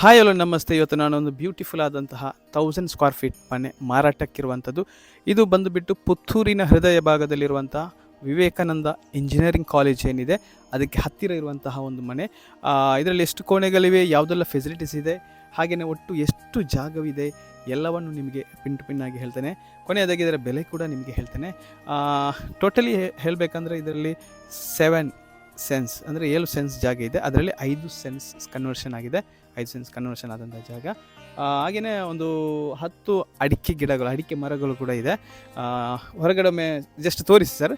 Hi hello ನಮಸ್ತೆ. ಇವತ್ತು ನಾನು ಒಂದು ಬ್ಯೂಟಿಫುಲ್ ಆದಂತಹ ತೌಸಂಡ್ ಸ್ಕ್ವೇರ್ ಫೀಟ್ ಮನೆ ಮಾರಾಟಕ್ಕಿರುವಂಥದ್ದು. ಇದು ಬಂದುಬಿಟ್ಟು ಪುತ್ತೂರಿನ ಹೃದಯ ಭಾಗದಲ್ಲಿರುವಂಥ ವಿವೇಕಾನಂದ ಇಂಜಿನಿಯರಿಂಗ್ ಕಾಲೇಜ್ ಏನಿದೆ. ಅದಕ್ಕೆ ಹತ್ತಿರ ಇರುವಂತಹ ಒಂದು ಮನೆ. ಇದರಲ್ಲಿ ಎಷ್ಟು ಕೋಣೆಗಳಿವೆ, ಯಾವುದೆಲ್ಲ ಫೆಸಿಲಿಟೀಸ್ ಇದೆ ಹಾಗೆಯೇ ಒಟ್ಟು ಎಷ್ಟು ಜಾಗವಿದೆ, ಎಲ್ಲವನ್ನು ನಿಮಗೆ ಪಿನ್ ಟು ಪಿನ್ ಆಗಿ ಹೇಳ್ತೇನೆ. ಕೊನೆಯದಾಗಿ ಇದರ ಬೆಲೆ ಕೂಡ ನಿಮಗೆ ಹೇಳ್ತೇನೆ. ಟೋಟಲಿ ಹೇಳಬೇಕಂದ್ರೆ ಇದರಲ್ಲಿ ಸೆವೆನ್ ಸೆನ್ಸ್ ಅಂದರೆ ಏಳು ಸೆನ್ಸ್ ಜಾಗ ಇದೆ. ಅದರಲ್ಲಿ ಐದು ಸೆನ್ಸ್ ಕನ್ವರ್ಷನ್ ಆಗಿದೆ. ಐದು ಸೆನ್ಸ್ ಕನ್ವರ್ಷನ್ ಆದಂಥ ಜಾಗ. ಹಾಗೆಯೇ ಒಂದು ಹತ್ತು ಅಡಿಕೆ ಗಿಡಗಳು, ಅಡಿಕೆ ಮರಗಳು ಕೂಡ ಇದೆ. ಹೊರಗಡೆ ಒಮ್ಮೆ ಜಸ್ಟ್ ತೋರಿಸಿ ಸರ್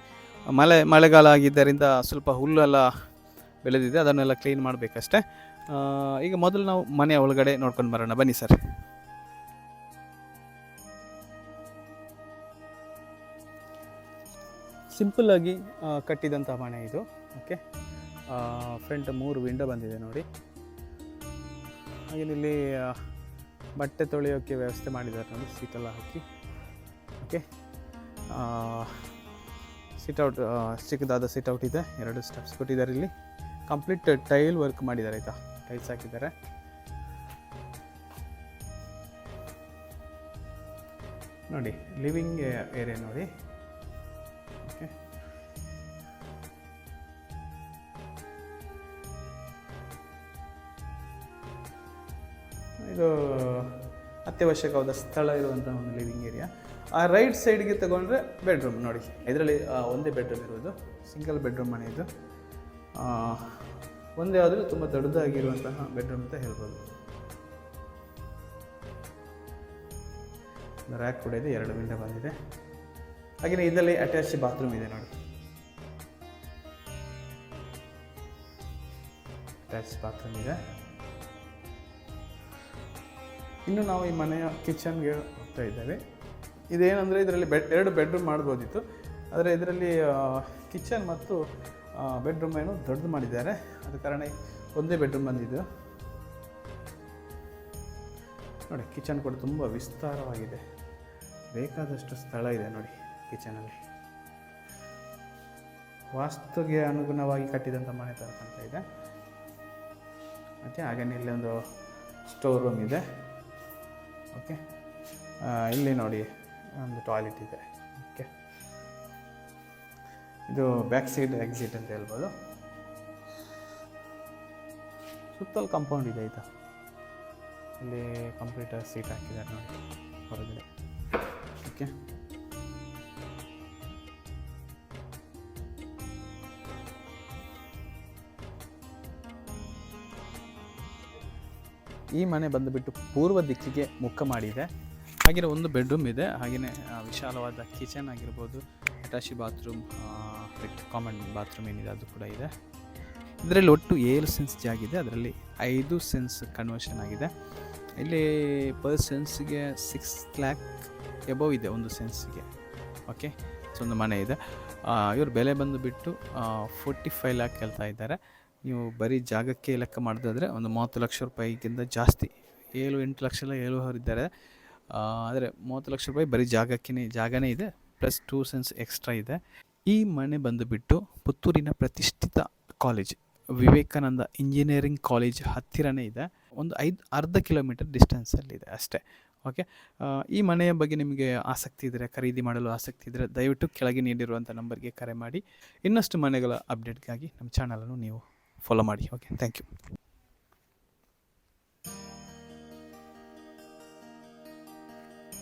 ಮಳೆ, ಮಳೆಗಾಲ ಆಗಿದ್ದರಿಂದ ಸ್ವಲ್ಪ ಹುಲ್ಲೆಲ್ಲ ಬೆಳೆದಿದೆ, ಅದನ್ನೆಲ್ಲ ಕ್ಲೀನ್ ಮಾಡಬೇಕಷ್ಟೆ. ಈಗ ಮೊದಲು ನಾವು ಮನೆಯ ಒಳಗಡೆ ನೋಡ್ಕೊಂಡು ಬರೋಣ. ಬನ್ನಿ ಸರ್ ಸಿಂಪಲ್ಲಾಗಿ ಕಟ್ಟಿದಂಥ ಮನೆ ಇದು. ಓಕೆ ಫ್ರಂಟ್ ಮೂರು ವಿಂಡೋ ಬಂದಿದೆ ನೋಡಿ. ಹಾಗೆ ಇಲ್ಲಿ ಬಟ್ಟೆ ತೊಳೆಯೋಕ್ಕೆ ವ್ಯವಸ್ಥೆ ಮಾಡಿದ್ದಾರೆ ನೋಡಿ ಸೀಟೆಲ್ಲ ಹಾಕಿ. ಓಕೆ ಸಿಟೌಟ್ ಚಿಕ್ಕದಾದ ಸಿಟ್ಔಟ್ ಇದೆ, ಎರಡು ಸ್ಟೆಪ್ಸ್ ಕೊಟ್ಟಿದ್ದಾರೆ ಇಲ್ಲಿ. ಕಂಪ್ಲೀಟ್ ಟೈಲ್ ವರ್ಕ್ ಮಾಡಿದ್ದಾರೆ, ಆಯಿತಾ? ಟೈಲ್ಸ್ ಹಾಕಿದ್ದಾರೆ. ನೋಡಿ ಲಿವಿಂಗ್ ಏರಿಯಾ ನೋಡಿ. ಇದು ಅತ್ಯವಶ್ಯಕವಾದ ಸ್ಥಳ ಇರುವಂಥ ಒಂದು ಲಿವಿಂಗ್ ಏರಿಯಾ ಆ ರೈಟ್ ಸೈಡ್ಗೆ ತಗೊಂಡ್ರೆ ಬೆಡ್ರೂಮ್ ನೋಡಿ. ಇದರಲ್ಲಿ ಒಂದೇ ಬೆಡ್ರೂಮ್ ಇರೋದು. ಸಿಂಗಲ್ ಬೆಡ್ರೂಮ್ ಮನೆ ಇದು. ಒಂದೇ ಆದರೂ ತುಂಬ ದೊಡ್ಡದಾಗಿರುವಂತಹ ಬೆಡ್ರೂಮ್ ಅಂತ ಹೇಳ್ಬೋದು. ರ್ಯಾಕ್ ಕೂಡ ಇದೆ, ಎರಡು ವಿಂಡೋ ಬಂದಿದೆ. ಹಾಗೆಯೇ ಇದರಲ್ಲಿ ಅಟ್ಯಾಚ್ ಬಾತ್ರೂಮ್ ಇದೆ ನೋಡಿ. ಅಟ್ಯಾಚ್ ಬಾತ್ರೂಮ್ ಇದೆ. ಇನ್ನು ನಾವು ಈ ಮನೆಯ ಕಿಚನ್ಗೆ ಹೋಗ್ತಾ ಇದ್ದೇವೆ. ಇದೇನಂದರೆ ಇದರಲ್ಲಿ ಬೆಡ್, ಎರಡು ಬೆಡ್ರೂಮ್ ಮಾಡ್ಬೋದಿತ್ತು. ಆದರೆ ಇದರಲ್ಲಿ ಕಿಚನ್ ಮತ್ತು ಬೆಡ್ರೂಮ್ ಏನು ದೊಡ್ಡದು ಮಾಡಿದ್ದಾರೆ. ಅದ ಕಾರಣ ಒಂದೇ ಬೆಡ್ರೂಮ್ ಬಂದಿದ್ದು. ನೋಡಿ, ಕಿಚನ್ ಕೂಡ ತುಂಬ ವಿಸ್ತಾರವಾಗಿದೆ. ಬೇಕಾದಷ್ಟು ಸ್ಥಳ ಇದೆ ನೋಡಿ ಕಿಚನಲ್ಲಿ. ವಾಸ್ತುಗೆ ಅನುಗುಣವಾಗಿ ಕಟ್ಟಿದಂಥ ಮನೆ ಥರ ಇದೆ. ಮತ್ತು ಹಾಗೆಯೇ ಇಲ್ಲಿ ಒಂದು ಸ್ಟೋರ್ ರೂಮ್ ಇದೆ. ಓಕೆ? ಇಲ್ಲಿ ನೋಡಿ, ಒಂದು ಟಾಯ್ಲೆಟ್ ಇದೆ. ಓಕೆ? ಇದು ಬ್ಯಾಕ್ ಸೈಡ್ ಎಕ್ಸಿಟ್ ಅಂತ ಹೇಳ್ಬೋದು. ಸುತ್ತಲೂ ಕಾಂಪೌಂಡ್ ಇದೆ ಆಯಿತಾ ಇಲ್ಲಿ ಕಂಪ್ಯೂಟರ್ ಸೀಟ್ ಹಾಕಿದ್ದಾರೆ ನೋಡಿ, ಹೊರಗಡೆ. ಈ ಮನೆ ಬಂದುಬಿಟ್ಟು ಪೂರ್ವ ದಿಕ್ಕಿಗೆ ಮುಖ ಮಾಡಿದೆ. ಹಾಗೆಯೇ ಒಂದು ಬೆಡ್ರೂಮ್ ಇದೆ. ಹಾಗೆಯೇ ವಿಶಾಲವಾದ ಕಿಚನ್ ಆಗಿರ್ಬೋದು attach bathroom with common bathroom ಏನಿದೆ ಅದು ಕೂಡ ಇದೆ. ಇದರಲ್ಲಿ ಒಟ್ಟು ಏಳು ಸೆನ್ಸ್ ಜಾಗಿದೆ ಅದರಲ್ಲಿ ಐದು ಸೆನ್ಸ್ ಕನ್ವರ್ಷನ್ ಆಗಿದೆ. ಇಲ್ಲಿ ಪರ್ ಸೆನ್ಸ್ಗೆ ಸಿಕ್ಸ್ ಲ್ಯಾಕ್ ಎಬೋವ್ ಇದೆ ಒಂದು ಸೆನ್ಸ್ಗೆ ಓಕೆ ಸೊ ಒಂದು ಮನೆ ಇದೆ. ಇವರು ಇವ್ರ ಬೆಲೆ ಬಂದುಬಿಟ್ಟು ಫೋರ್ಟಿ ಫೈವ್ ಲ್ಯಾಕ್ ಹೇಳ್ತಾ ಇದ್ದಾರೆ. ನೀವು ಬರೀ ಜಾಗಕ್ಕೆ ಲೆಕ್ಕ ಮಾಡಿದ್ರೆ ಒಂದು ಮೂವತ್ತು ಲಕ್ಷ ರೂಪಾಯಿಗಿಂತ ಜಾಸ್ತಿ. ಏಳು, ಎಂಟು ಲಕ್ಷ ಎಲ್ಲ ಇದ್ದಾರೆ. ಆದರೆ ಮೂವತ್ತು ಲಕ್ಷ ರೂಪಾಯಿ ಬರೀ ಜಾಗಕ್ಕೇ ಜಾಗನೇ ಇದೆ. ಪ್ಲಸ್ ಟೂ ಸೆನ್ಸ್ ಎಕ್ಸ್ಟ್ರಾ ಇದೆ. ಈ ಮನೆ ಬಂದುಬಿಟ್ಟು ಪುತ್ತೂರಿನ ಪ್ರತಿಷ್ಠಿತ ಕಾಲೇಜ್ ವಿವೇಕಾನಂದ ಇಂಜಿನಿಯರಿಂಗ್ ಕಾಲೇಜ್ ಹತ್ತಿರನೇ ಇದೆ. ಒಂದು ಐದು, ಅರ್ಧ ಕಿಲೋಮೀಟರ್ ಡಿಸ್ಟೆನ್ಸಲ್ಲಿದೆ ಅಷ್ಟೇ. ಓಕೆ ಈ ಮನೆಯ ಬಗ್ಗೆ ನಿಮಗೆ ಆಸಕ್ತಿ ಇದ್ದರೆ ಖರೀದಿ ಮಾಡಲು ಆಸಕ್ತಿ ಇದ್ದರೆ ದಯವಿಟ್ಟು ಕೆಳಗೆ ನೀಡಿರುವಂಥ ನಂಬರ್ಗೆ ಕರೆ ಮಾಡಿ. ಇನ್ನಷ್ಟು ಮನೆಗಳ ಅಪ್ಡೇಟ್ಗಾಗಿ ನಮ್ಮ ಚಾನಲನ್ನು ನೀವು ಫಾಲೋ ಮಾಡಿ. Okay thank you